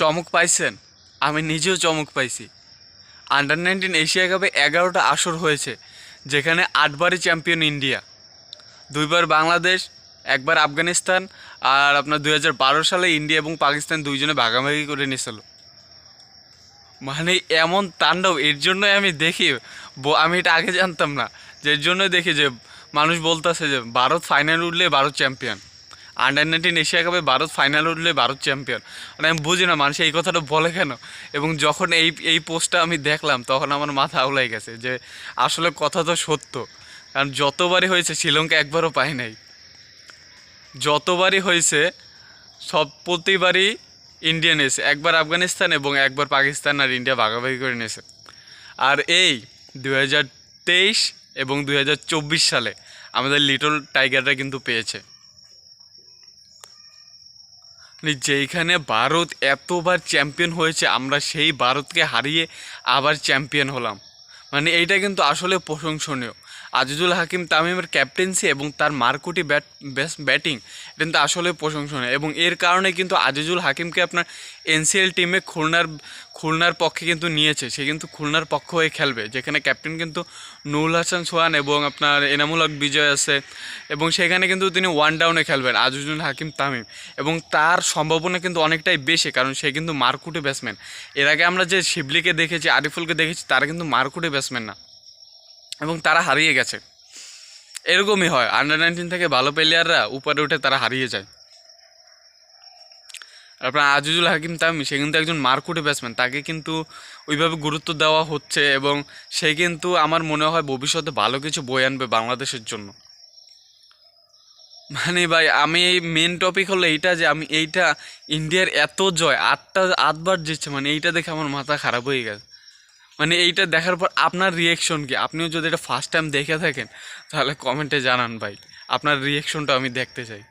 চমক পাইছেন? আমি নিজেও চমক পাইছি। আন্ডার নাইনটিন এশিয়া কাপে এগারোটা আসর হয়েছে, যেখানে আটবারই চ্যাম্পিয়ন ইন্ডিয়া দুইবার বাংলাদেশ, একবার আফগানিস্তান আর আপনার দু হাজার বারো সালে ইন্ডিয়া এবং পাকিস্তান দুইজনে ভাগাভাগি করে নিয়েছিল মানে এমন তাণ্ডব, এর জন্যই আমি দেখি আমি এটা আগে জানতাম না, যে এর জন্যই দেখি যে মানুষ বলতেছে যে ভারত ফাইনাল উঠলে Bharat champion under nineteen Asia কাপে ভারত ফাইনাল উঠলে ভারত চ্যাম্পিয়ন মানে আমি বুঝি না, মানুষ এই কথাটা বলে কেন? এবং যখন এই এই পোস্টটা আমি দেখলাম, তখন আমার মাথা আউলাই গেছে যে আসলে কথা তো সত্য। কারণ যতবারই হয়েছে, শ্রীলঙ্কা একবারও পায় নাই। যতবারই হয়েছে, সব প্রতিবারই ইন্ডিয়ান এসে, একবার আফগানিস্তান এবং একবার পাকিস্তান আর ইন্ডিয়া ভাগাভাগি করে নিয়েছে। আর এই দু হাজার তেইশ এবং দু হাজার চব্বিশ সালে আমাদের লিটল টাইগাররা কিন্তু পেয়েছে। যেইখানে ভারত এতবার চ্যাম্পিয়ন হয়েছে, আমরা সেই ভারতকে হারিয়ে আবার চ্যাম্পিয়ন হলাম। মানে এইটা কিন্তু আসলে প্রশংসনীয়। আজিজুল হাকিম তামিমের ক্যাপ্টেন্সি এবং তার মারকুটি ব্যাট ব্যাটিং এটা কিন্তু আসলে প্রশংসনীয়। এবং এর কারণে কিন্তু আজিজুল হাকিমকে আপনার এনসিএল টিমে খুলনার খুলনার পক্ষে কিন্তু নিয়েছে। সে কিন্তু খুলনার পক্ষ হয়ে খেলবে। যেখানে ক্যাপ্টেন কিন্তু নুরুল হাসান সোহান এবং আপনার এনামুল হক বিজয় আছে। এবং সেখানে কিন্তু তিনি ওয়ান ডাউনে খেলবেন, আজিজুল হাকিম তামিম। এবং তার সম্ভাবনা কিন্তু অনেকটাই বেশি, কারণ সে কিন্তু মারকুটে ব্যাটসম্যান এর আগে আমরা যে শিবলিকে দেখেছি, আরিফুলকে দেখেছি, তারা কিন্তু মারকুটে ব্যাটসম্যান না। এবং তারা হারিয়ে গেছে। এরকমই হয়। আন্ডার নাইনটিন থেকে ভালো প্লেয়াররা উপরে উঠে তারা হারিয়ে যায়। আপনার আজিজুল হাকিম তামি সে কিন্তু একজন মারকুটে ব্যাটসম্যান তাকে কিন্তু ওইভাবে গুরুত্ব দেওয়া হচ্ছে এবং সে কিন্তু আমার মনে হয় ভবিষ্যতে ভালো কিছু বই আনবে বাংলাদেশের জন্য। মানে ভাই, আমি এই মেন টপিক হলো এইটা যে আমি এইটা ইন্ডিয়ার এত জয়, আটটা, আটবার জিতছে মানে এইটা দেখে আমার মাথা খারাপ হয়ে গেছে। মানে এইটা দেখার পর আপনার রিয়েকশন কি? আপনিও যদি এটা ফার্স্ট টাইম দেখে থাকেন, তাহলে কমেন্টে জানান ভাই, আপনার রিয়েকশনটা আমি দেখতে চাই।